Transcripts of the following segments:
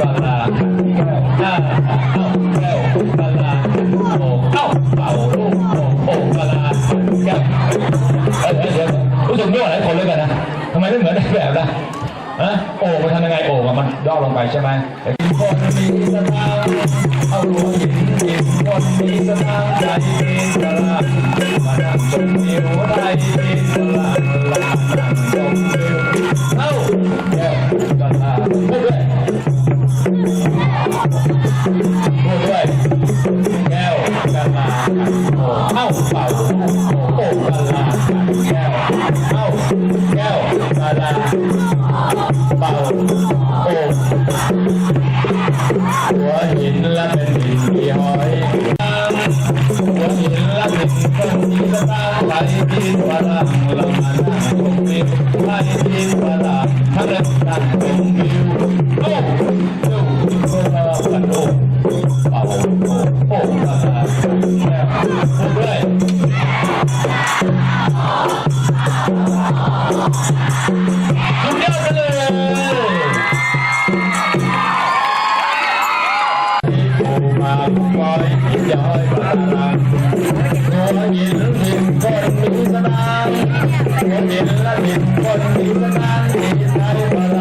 บาลาแก้วหน้าเอ้าแก้วบาลาโอ้เอ้าเป่าลูกโอ้โอ้บาลาแก้วเดี๋ยวเดี๋ยวผู้ชมด้วยหลายคนเลยกันนะทำไมไม่เหมือนในแบบนะฮะโอ่งมันทำยังไงโอ่งมันย่อลงไปใช่ไหมคนมีสตางค์เอาหัวหินหินคนมีสตางค์ใจมีสลามาดังชมวิวได้มีสลามาดังชมวิวเอ้าแก้วกะลา abraçar Thank you.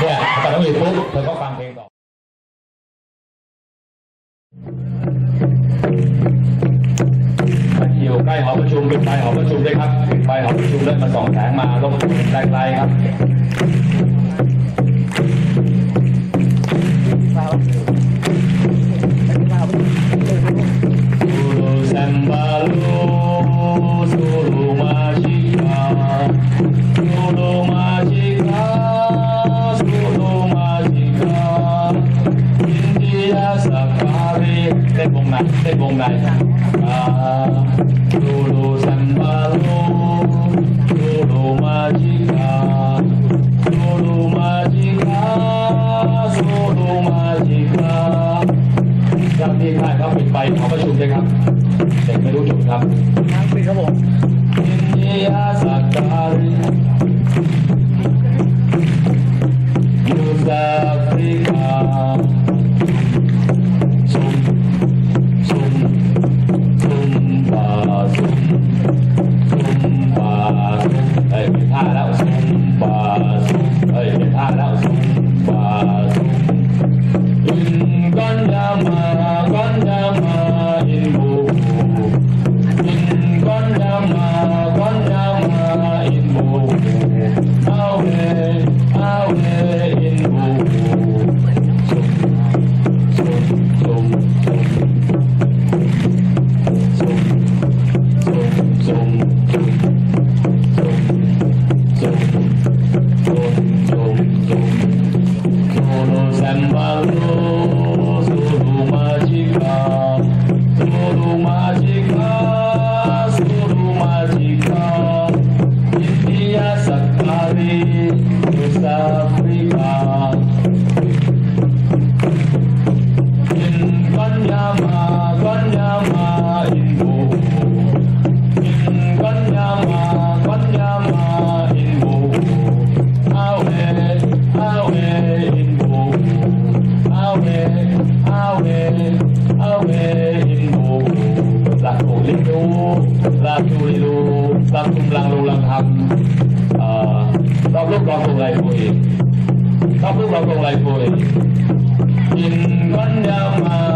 เนี่ยพอน้องหลิปเธอก็ฟังเพลงต่อ เกี่ยวใกล้หอประชุมปิดไฟหอประชุมด้ยครับปิดไฟหอประชุมเลื่นมาสองแสงมาลงไกลๆครับ งไรปุยต้องพึ่งเรา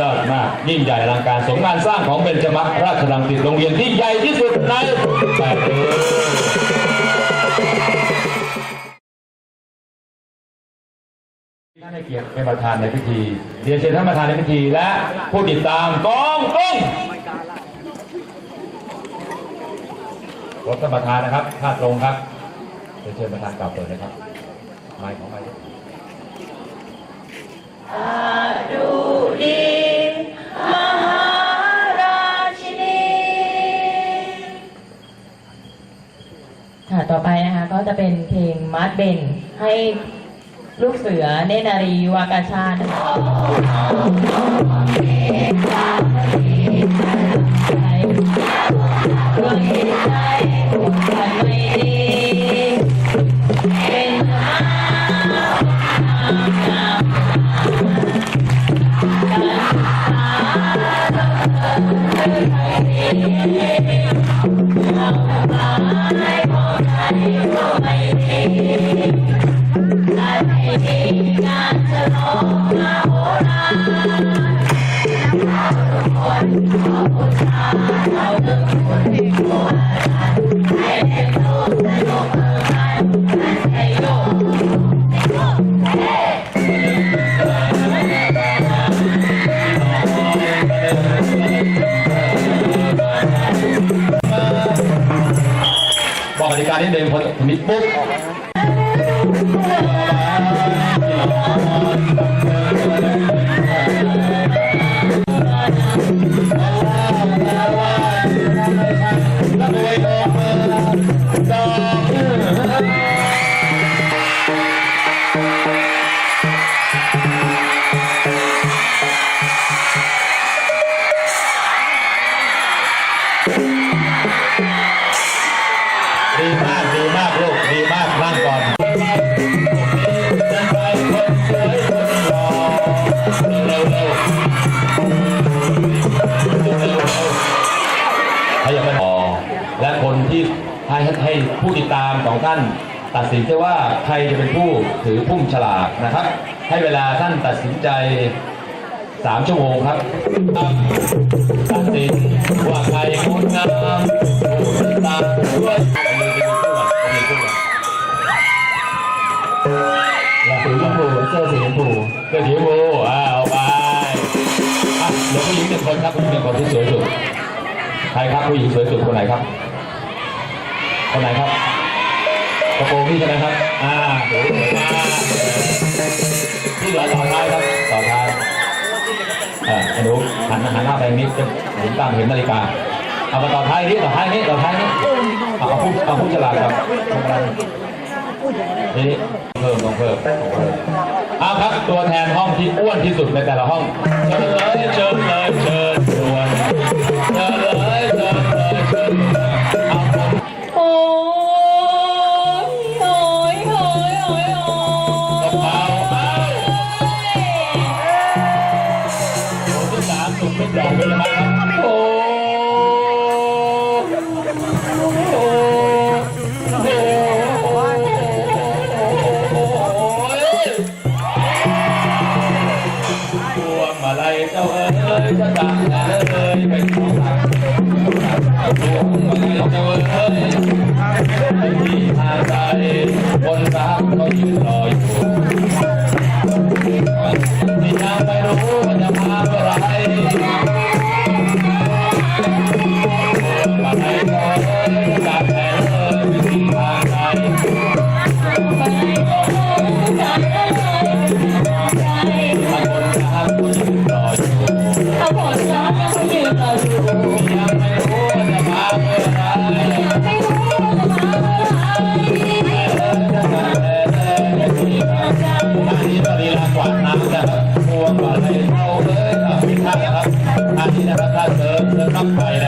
ยอดมาก ยิ่งใหญ่อลังการสมงานสร้างของเบญจมัคราชรังสิตโรงเรียนที่ใหญ่ที่สุดในแปดเดืท่านให้เกียรติเป็นประธานในพิธีเรียนเชิญท่านประธานในพิธีและผู้ติดตามกองกุ้งรถท่านประธานนะครับท่าตรงครับเรียนเชิญประธานกล่าวเปิดเลยครับไม้ของไม้ดู ก็จะเป็นเพลงมาร์ทเบนให้ลูกเสือเนนารีวากาชาตินะคะ มนิดนึงพอนิดปุ๊บ ให้ผู้ติดตามของท่านตัดสินได้ว่าใครจะเป็นผู้ถือพุ่มฉลากนะครับ ให้เวลาท่านตัดสินใจสามชั่วโมงครับตัดสินว่าใครงดงามผู้ติดตามด้วยไปเลยไปดูคู่กันไปดูคู่กันสีชมพูเสื้อสีชมพูเสื้อสีชมพูอ่าเอาไปอะเดี๋ยวผู้หญิงหนึ่งคนครับผู้หญิงหนึ่งคนที่สวยสุดใครครับผู้หญิงสวยสุดคนไหนครับ คนไหนครับกระโปรงพี่ใช่ไหมครับ อ่าโอ้โหสวมากที่เหลือต่อท้ายครับ ต่อท้ายออไอ้หนูหันหันหน้าไปนิดจะเห็นตามเห็นนาฬิกา เอามาต่อท้ายนี้ต่อท้ายนี้ต่อท้ายนี้เอาเอาผู้เอาผู้ฉลาดครับนี้เพิ่มต้องเพิ่มเอาครับตัวแทนห้องที่อ้วนที่สุดในแต่ละห้อง เชิญเลยเชิญเลยเชิญชวนเชิญเลย ลีลากวาดน้ำนะพวงมาลัยเข้าเลยพิทักษ์นะครับอันนี้นะครับถ้าเสริมเสริมน้ำไปนะ